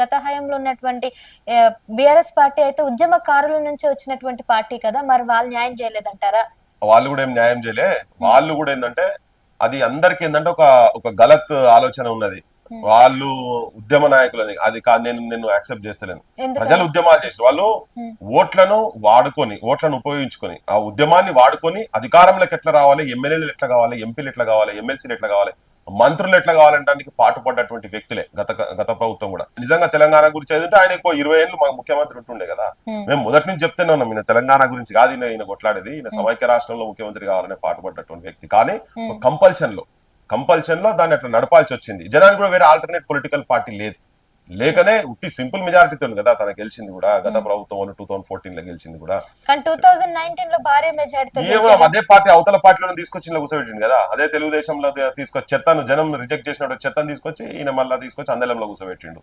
గత హయాంలో ఉన్నటువంటి బిఆర్ఎస్ పార్టీ అయితే ఉద్యమకారుల నుంచి వచ్చినటువంటి పార్టీ కదా మరి వాళ్ళు న్యాయం చేయలేదంటారా? వాళ్ళు కూడా ఏం న్యాయం చేయలే. వాళ్ళు కూడా ఏంటంటే అది అందరికి ఏంటంటే ఒక ఒక గలత్ ఆలోచన ఉన్నది. వాళ్ళు ఉద్యమ నాయకులని అది నేను నేను యాక్సెప్ట్ చేస్తలేను. ప్రజలు ఉద్యమాలు చేసిన వాళ్ళు. ఓట్లను వాడుకొని ఓట్లను ఉపయోగించుకొని ఆ ఉద్యమాన్ని వాడుకొని అధికారంలోకి ఎట్లా రావాలి? ఎమ్మెల్యేలు ఎట్లా కావాలి? ఎంపీలు ఎట్లా కావాలి? ఎమ్మెల్సీలు ఎట్లా కావాలి? మంత్రులు ఎట్లా కావాలంటానికి పాటుపడ్డటువంటి వ్యక్తులే గత గత ప్రభుత్వం కూడా. నిజంగా తెలంగాణ గురించి ఏదంటే ఆయన ఎక్కువ ఇరవై ఏళ్ళు మా ముఖ్యమంత్రి ఉంటుండే కదా. మేము మొదటి నుంచి చెప్తూనే ఉన్నాం ఈయన తెలంగాణ గురించి కాదు ఈయన ఈయన కొట్లాడేది ఈయన సమైక్య రాష్ట్రంలో ముఖ్యమంత్రి కావాలనే పాటుపడ్డటువంటి వ్యక్తి. కానీ. కంపల్షన్లో కంపల్షన్లో దాన్ని అట్లా నడపాల్సి వచ్చింది. జనానికి కూడా వేరే ఆల్టర్నేట్ పొలిటికల్ పార్టీ లేదు. లేకనే ఉట్టి సింపుల్ మెజారిటీతో కదా తన గెలిచింది కూడా. గత ప్రభుత్వం టూ థౌసండ్ ఫోర్టీన్లో గెలిచింది కూడా. అదే పార్టీ అవతల పార్టీలో తీసుకొచ్చి కూర్చోబెట్టింది కదా. అదే తెలుగుదేశంలో తీసుకొచ్చి చెత్తను జనం రిజెక్ట్ చేసినప్పుడు చెత్తను తీసుకొచ్చి ఈయన మళ్ళీ తీసుకొచ్చి అందలంలో కూర్చోబెట్టిండు